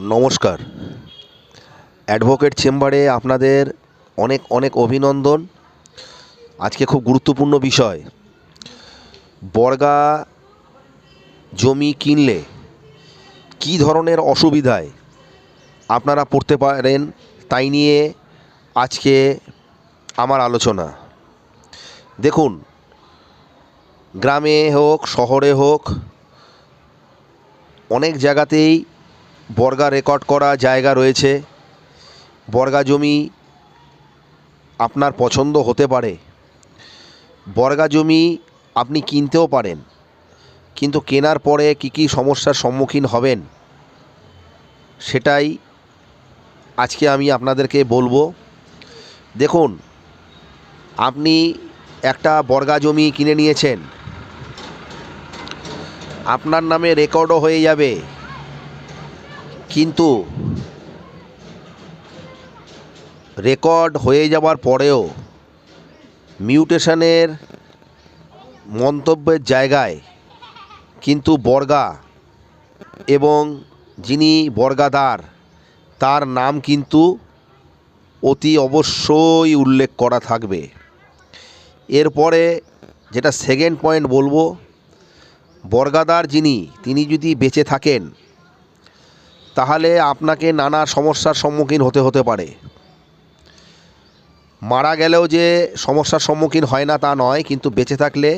নমস্কার। অ্যাডভোকেট চেম্বারে আপনাদের অনেক অনেক অভিনন্দন। আজকে খুব গুরুত্বপূর্ণ বিষয়। বর্গা জমি কিনলে কী ধরনের অসুবিধায় আপনারা পড়তে পারেন, তাই নিয়ে আজকে আমার আলোচনা। দেখুন, গ্রামে হোক, শহরে হোক, অনেক জায়গাতেই বর্গা রেকর্ড করা জায়গা রয়েছে। বর্গা জমি আপনার পছন্দ হতে পারে। বর্গা জমি আপনি কিনতেও পারেন। কিন্তু কেনার পরে কী কী সমস্যার সম্মুখীন হবেন, সেটাই আজকে আমি আপনাদেরকে বলব। দেখুন, আপনি একটা বর্গা জমি কিনে নিয়েছেন। আপনার নামে রেকর্ডও হয়ে যাবে। কিন্তু রেকর্ড হয়ে যাওয়ার পরেও মিউটেশনের মন্তব্যের জায়গায় কিন্তু বর্গা এবং যিনি বর্গাদার, তার নাম কিন্তু অতি অবশ্যই উল্লেখ করা থাকবে। এরপরে যেটা সেকেন্ড পয়েন্ট বলব, বর্গাদার যিনি, তিনি যদি বেঁচে থাকেন তাহলে আপনাকে নানা সমস্যার সম্মুখীন হতে হতে পারে। মারা গেলেও যে সমস্যার সম্মুখীন হয় না তা নয়, কিন্তু বেঁচে থাকলে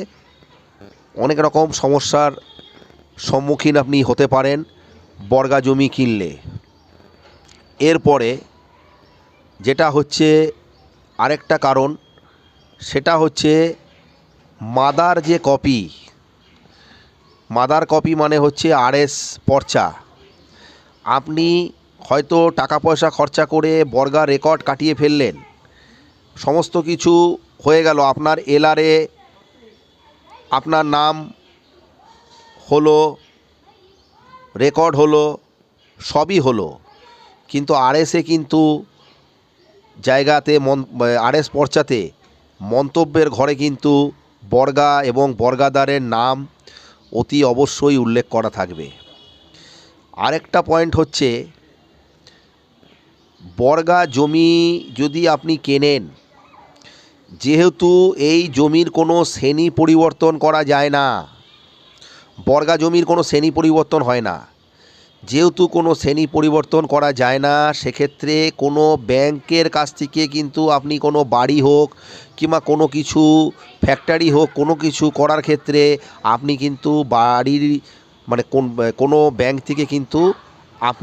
অনেক রকম সমস্যার সম্মুখীন আপনি হতে পারেন বর্গা জমি কিনলে। এরপরে যেটা হচ্ছে আরেকটা কারণ, সেটা হচ্ছে মাদার যে কপি, মাদার কপি মানে হচ্ছে আরএস পর্চা। আপনি হয়তো টাকা পয়সা খরচা করে বর্গা রেকর্ড কাটিয়ে ফেললেন। সমস্ত কিছু হয়ে গেল। আপনার এলআরে আপনার নাম হলো, রেকর্ড হলো, সবই হলো। কিন্তু আরএসে কিন্তু জায়গাতে, মন, আরএস পর্চাতে মন্তব্যের ঘরে কিন্তু বর্গা এবং বর্গাদারের নাম অতি অবশ্যই উল্লেখ করা থাকবে। আরেকটা পয়েন্ট হচ্ছে, বর্গা জমি যদি আপনি কেনেন, যেহেতু এই জমির কোনো শ্রেণি পরিবর্তন করা যায় না, বর্গা জমির কোনো শ্রেণি পরিবর্তন হয় না, যেহেতু কোনো শ্রেণি পরিবর্তন করা যায় না, সেক্ষেত্রে কোনো ব্যাংকের কাছ থেকে কিন্তু আপনি কোনো বাড়ি হোক কিংবা কোনো কিছু ফ্যাক্টরি হোক, কোনো কিছু করার ক্ষেত্রে আপনি কিন্তু বাড়ির মানে কোন কোনো ব্যাংক থেকে কিন্তু আপনি